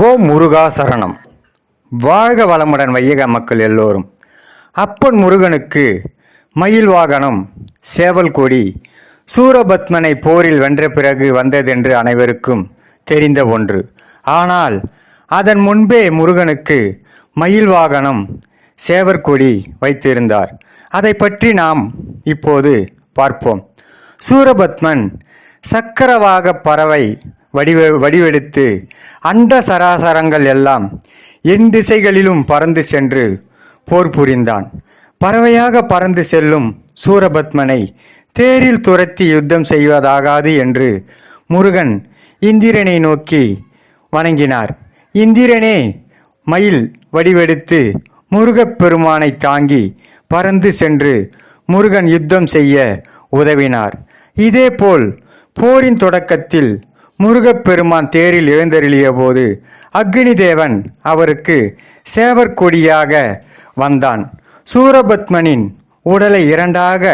ஓ முருகா சரணம். வாழ்க வளமுடன் வையக மக்கள் எல்லோரும். அப்பன் முருகனுக்கு மயில் வாகனம் சேவல் கொடி சூரபத்மனை போரில் வென்ற பிறகு வந்ததென்று அனைவருக்கும் தெரிந்த ஒன்று. ஆனால் அதன் முன்பே முருகனுக்கு மயில் வாகனம் சேவற்கொடி வைத்திருந்தார். அதை பற்றி நாம் இப்போது பார்ப்போம். சூரபத்மன் சக்கரவாக பறவை வடிவ வடிவெடுத்து அண்ட சராசரங்கள் எல்லாம் எண் திசைகளிலும் பறந்து சென்று போர் புரிந்தான். பறவையாக பறந்து செல்லும் சூரபத்மனை தேரில் துரத்தி யுத்தம் செய்வதாகாது என்று முருகன் இந்திரனை நோக்கி வணங்கினார். இந்திரனே மயில் வடிவெடுத்து முருகப்பெருமானை தாங்கி பறந்து சென்று முருகன் யுத்தம் செய்ய உதவினார். இதேபோல் போரின் தொடக்கத்தில் முருகப்பெருமான் தேரில் எழுந்தருளிய போது அக்னி தேவன் அவருக்கு சேவற்கொடியாக வந்தான். சூரபத்மனின் உடலை இரண்டாக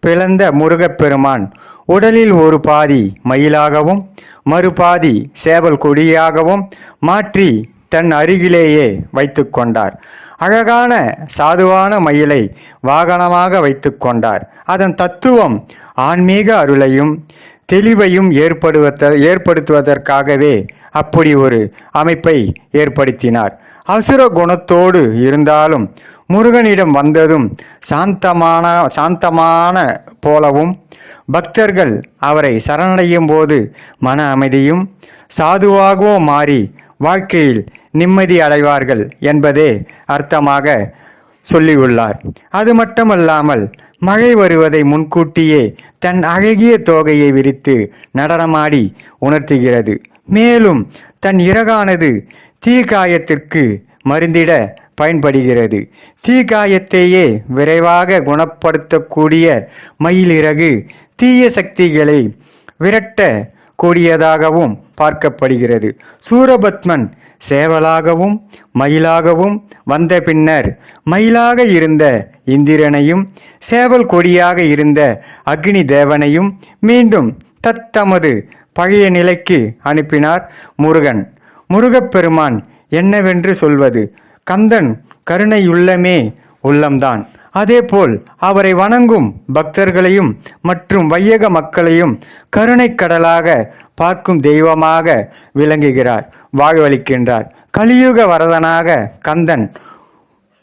பிளந்த முருகப்பெருமான் உடலில் ஒரு பாதி மயிலாகவும் மறுபாதி சேவல் கொடியாகவும் மாற்றி தன் அருகிலேயே வைத்து கொண்டார். அழகான சாதுவான மயிலை வாகனமாக வைத்து கொண்டார். அதன் தத்துவம் ஆன்மீக அருளையும் தெளிவையும் ஏற்படுவத ஏற்படுத்துவதற்காகவே அப்படி ஒரு அமைப்பை ஏற்படுத்தினார். அசுர குணத்தோடு இருந்தாலும் முருகனிடம் வந்ததும் சாந்தமான சாந்தமான போலவும் பக்தர்கள் அவரை சரணடையும் போது மன அமைதியும் சாதுவாகவும் மாறி வாழ்க்கையில் நிம்மதி அடைவார்கள் என்பதே அர்த்தமாக சொல்லியுள்ளார். அது மட்டுமல்லாமல் மழை வருவதை முன்கூட்டியே தன் அழகிய தோகையை விரித்து நடனமாடி உணர்த்துகிறது. மேலும் தன் இறகானது தீக்காயத்திற்கு மருந்திட பயன்படுகிறது. தீக்காயத்தையே விரைவாக குணப்படுத்தக்கூடிய மயிலிறகு தீய சக்திகளை விரட்ட கூடியதாகவும் பார்க்கப்படுகிறது. சூரபத்மன் சேவலாகவும் மயிலாகவும் வந்த பின்னர் மயிலாக இருந்த இந்திரனையும் சேவல் கொடியாக இருந்த அக்னி தேவனையும் மீண்டும் தத்தமது பழைய நிலைக்கு அனுப்பினார் முருகன். முருகப்பெருமான் என்னவென்று சொல்வது? கந்தன் கருணையுள்ளமே உள்ளம்தான். அதேபோல் அவரை வணங்கும் பக்தர்களையும் மற்றும் வையக மக்களையும் கருணைக்கடலாக பார்க்கும் தெய்வமாக விளங்குகிறார் வாழ்வளிக்கின்றார் கலியுக வரதனாக கந்தன்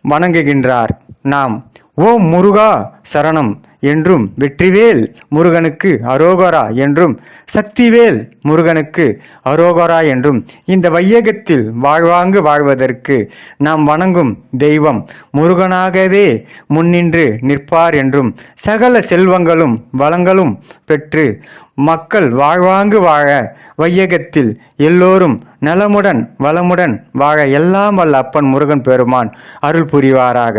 வணங்குகின்றார். நாம் ஓம் முருகா சரணம் என்றும் வெற்றிவேல் முருகனுக்கு அரோகரா என்றும் சக்திவேல் முருகனுக்கு அரோகரா என்றும் இந்த வையகத்தில் வாழ்வாங்கு வாழ்வதற்கு நாம் வணங்கும் தெய்வம் முருகனாகவே முன்னின்று நிற்பார் என்றும் சகல செல்வங்களும் வளங்களும் பெற்று மக்கள் வாழ்வாங்கு வாழ வையகத்தில் எல்லோரும் நலமுடன் வளமுடன் வாழ எல்லாம் வல்ல அப்பன் முருகன் பெருமான் அருள் புரிவாராக.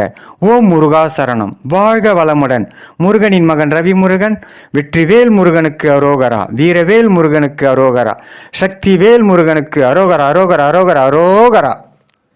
ஓம் முருகா சரணம் வாழ்க வளமுடன். முருகனின் மகன் ரவி முருகன் வெற்றிவேல் முருகனுக்கு அரோகரா வீரவேல் முருகனுக்கு அரோகரா சக்திவேல் முருகனுக்கு அரோகரா அரோகரா அரோகரா அரோகரா.